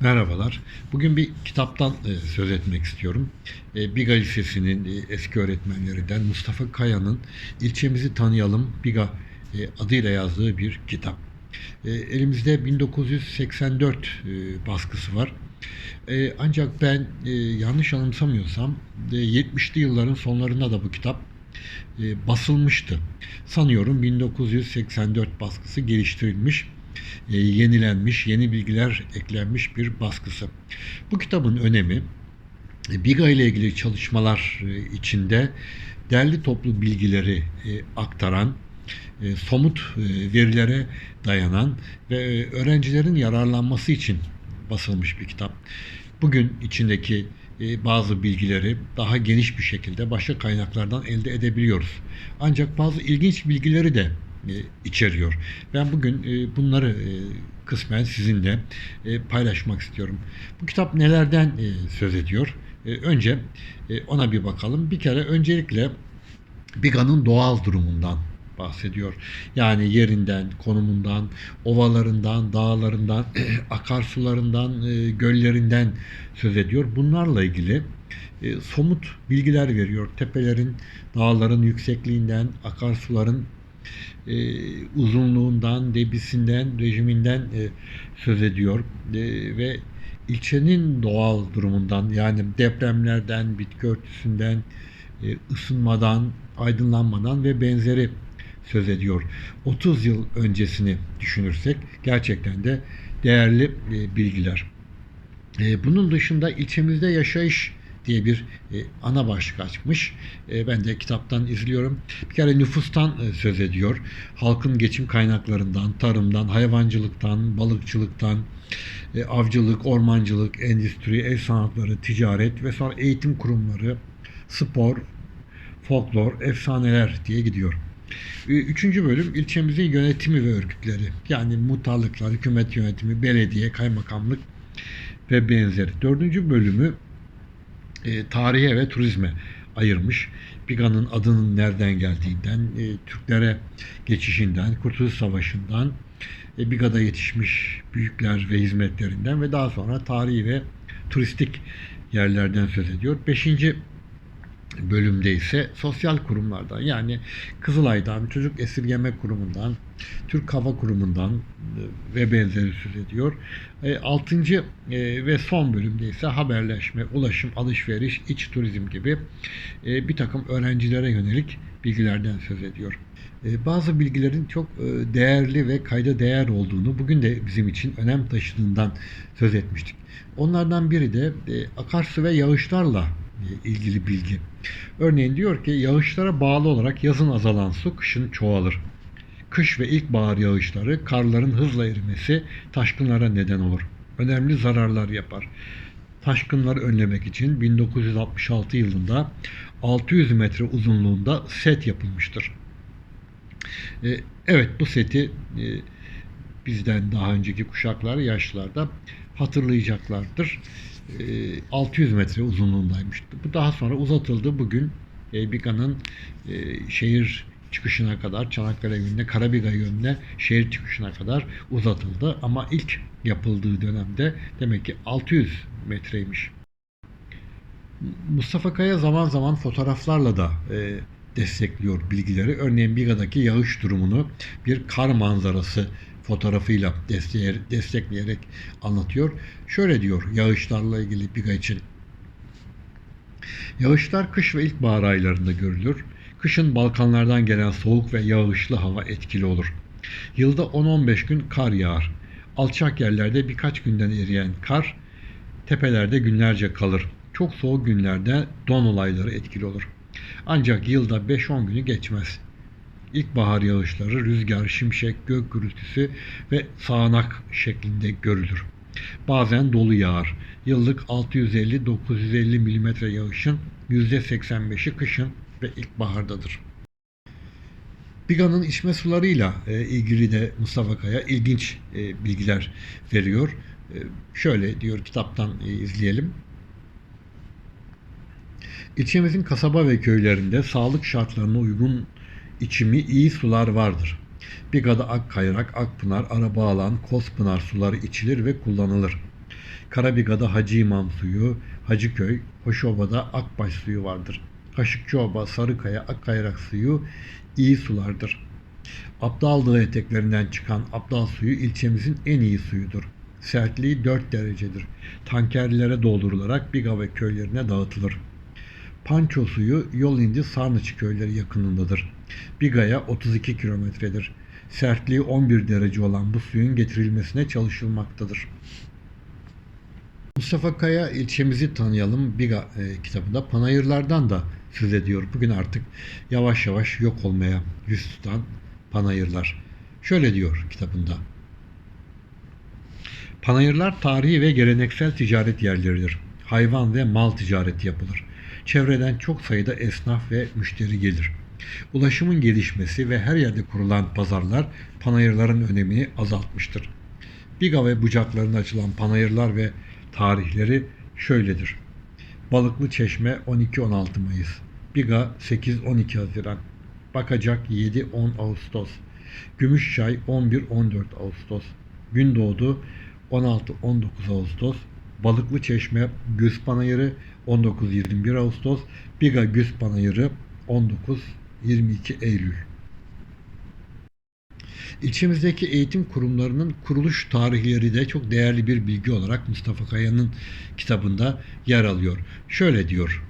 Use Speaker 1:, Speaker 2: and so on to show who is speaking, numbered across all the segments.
Speaker 1: Merhabalar. Bugün bir kitaptan e, söz etmek istiyorum. E, Biga Lisesi'nin e, eski öğretmenlerinden Mustafa Kaya'nın İlçemizi Tanıyalım Biga adıyla yazdığı bir kitap. Elimizde 1984 e, baskısı var. Ancak ben yanlış anımsamıyorsam e, 70'li yılların sonlarında da bu kitap basılmıştı. Sanıyorum 1984 baskısı geliştirilmiş, e, yenilenmiş, yeni bilgiler eklenmiş bir baskısı. Bu kitabın önemi e, Biga ile ilgili çalışmalar e, içinde derli toplu bilgileri e, aktaran, somut verilere dayanan ve öğrencilerin yararlanması için basılmış bir kitap. Bugün içindeki bazı bilgileri daha geniş bir şekilde başka kaynaklardan elde edebiliyoruz. Ancak bazı ilginç bilgileri de içeriyor. Ben bugün e, bunları e, kısmen sizinle e, paylaşmak istiyorum. Bu kitap nelerden söz ediyor? Önce ona bir bakalım. Bir kere öncelikle Biga'nın doğal durumundan bahsediyor. Yani yerinden, konumundan, ovalarından, dağlarından, akarsularından, göllerinden söz ediyor. Bunlarla ilgili somut bilgiler veriyor. Tepelerin, dağların yüksekliğinden, akarsuların e, uzunluğundan, debisinden, rejiminden e, söz ediyor. E, ve ilçenin doğal durumundan yani depremlerden, bitki örtüsünden, e, ısınmadan, aydınlanmadan ve benzeri söz ediyor. 30 yıl öncesini düşünürsek gerçekten de değerli e, bilgiler. E, bunun dışında ilçemizde yaşayış diye bir e, ana başlık açmış. E, ben de kitaptan izliyorum. Bir kere nüfustan e, söz ediyor. Halkın geçim kaynaklarından, tarımdan, hayvancılıktan, balıkçılıktan, e, avcılık, ormancılık, endüstri, el sanatları, ticaret ve sonra eğitim kurumları, spor, folklor, efsaneler diye gidiyor. Ee, Üçüncü bölüm ilçemizin yönetimi ve örgütleri. Yani muhtarlıklar, hükümet yönetimi, belediye, kaymakamlık ve benzeri. Dördüncü bölümü e, tarihe ve turizme ayırmış. Biga'nın adının nereden geldiğinden, e, Türklere geçişinden, Kurtuluş Savaşı'ndan, e, Biga'da yetişmiş büyükler ve hizmetlerinden ve daha sonra tarihi ve turistik yerlerden söz ediyor. Beşinci bölümde ise sosyal kurumlardan yani Kızılay'dan, Çocuk Esirgeme Kurumu'ndan, Türk Hava Kurumu'ndan e, ve benzeri söz ediyor. E, Altıncı e, ve son bölümde ise haberleşme, ulaşım, alışveriş, iç turizm gibi e, bir takım öğrencilere yönelik bilgilerden söz ediyor. E, Bazı bilgilerin çok e, değerli ve kayda değer olduğunu bugün de bizim için önem taşıdığından söz etmiştik. Onlardan biri de e, akarsu ve yağışlarla ilgili bilgi. Örneğin diyor ki yağışlara bağlı olarak yazın azalan su kışın çoğalır. Kış ve ilkbahar yağışları karların hızla erimesi taşkınlara neden olur. Önemli zararlar yapar. Taşkınları önlemek için 1966 yılında 600 metre uzunluğunda set yapılmıştır. E, Evet bu seti e, bizden daha önceki kuşaklar yaşlılarda hatırlayacaklardır. E, 600 metre uzunluğundaymış. Bu daha sonra uzatıldı. Bugün e, Biga'nın e, şehir çıkışına kadar Çanakkale yönüne, Karabiga yönüne şehir çıkışına kadar uzatıldı. Ama ilk yapıldığı dönemde demek ki 600 metreymiş. Mustafa Kaya zaman zaman fotoğraflarla da e, destekliyor bilgileri. Örneğin Biga'daki yağış durumunu bir kar manzarası fotoğrafıyla destekleyerek, anlatıyor. Şöyle diyor yağışlarla ilgili Biga için. Yağışlar kış ve ilkbahar aylarında görülür. Kışın Balkanlardan gelen soğuk ve yağışlı hava etkili olur. Yılda 10-15 gün kar yağar. Alçak yerlerde birkaç günden eriyen kar tepelerde günlerce kalır. Çok soğuk günlerde don olayları etkili olur. Ancak yılda 5-10 günü geçmez. İlkbahar yağışları rüzgar, şimşek, gök gürültüsü ve sağanak şeklinde görülür. Bazen dolu yağar. Yıllık 650-950 mm yağışın %85'i kışın ve ilkbahardadır. Biga'nın içme sularıyla e, ilgili de Mustafa Kaya ilginç e, bilgiler veriyor. E, şöyle diyor kitaptan izleyelim. İlçemizin kasaba ve köylerinde sağlık şartlarına uygun içimi iyi sular vardır. Biga'da Akkayrak, Akpınar, Arabağalan, Kospınar suları içilir ve kullanılır. Karabiga'da Hacı İmam suyu, Hacıköy, Hoşova'da Akbaş suyu vardır. Kaşıkçıoba, Sarıkaya, Akkayrak suyu iyi sulardır. Abdal Dağı eteklerinden çıkan Abdal suyu ilçemizin en iyi suyudur. Sertliği 4 derecedir. Tankerlere doldurularak Biga ve köylerine dağıtılır. Panço suyu yol indi Sarnıç köyleri yakınındadır. Biga'ya 32 kilometredir. Sertliği 11 derece olan bu suyun getirilmesine çalışılmaktadır. Mustafa Kaya ilçemizi tanıyalım Biga e, kitabında panayırlardan da söz ediyor. Bugün artık yavaş yavaş yok olmaya yüz tutan panayırlar. Şöyle diyor kitabında. Panayırlar tarihi ve geleneksel ticaret yerleridir. Hayvan ve mal ticareti yapılır. Çevreden çok sayıda esnaf ve müşteri gelir. Ulaşımın gelişmesi ve her yerde kurulan pazarlar panayırların önemini azaltmıştır. Biga ve bucaklarına açılan panayırlar ve tarihleri şöyledir. Balıklı Çeşme 12-16 Mayıs. Biga 8-12 Haziran. Bakacak 7-10 Ağustos. Gümüşçay 11-14 Ağustos. Gündoğdu 16-19 Ağustos. Balıklı Çeşme Güz Panayırı 19-21 Ağustos. Biga Güz Panayırı 19-22 Eylül. İlçemizdeki eğitim kurumlarının kuruluş tarihleri de çok değerli bir bilgi olarak Mustafa Kaya'nın kitabında yer alıyor. Şöyle diyor.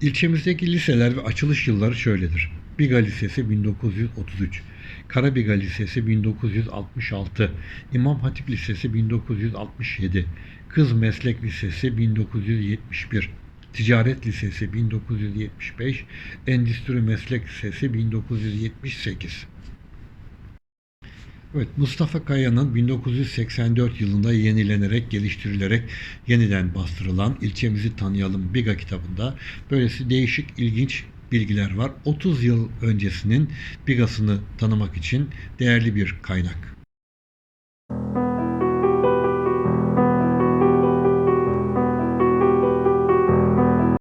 Speaker 1: İlçemizdeki liseler ve açılış yılları şöyledir. Biga Lisesi 1933, Karabiga Lisesi 1966, İmam Hatip Lisesi 1967, Kız Meslek Lisesi 1971, Ticaret Lisesi 1975, Endüstri Meslek Lisesi 1978. Evet, Mustafa Kaya'nın 1984 yılında yenilenerek, geliştirilerek yeniden bastırılan İlçemizi Tanıyalım Biga kitabında böylesi değişik, ilginç bilgiler var. 30 yıl öncesinin Biga'sını tanımak için değerli bir kaynak.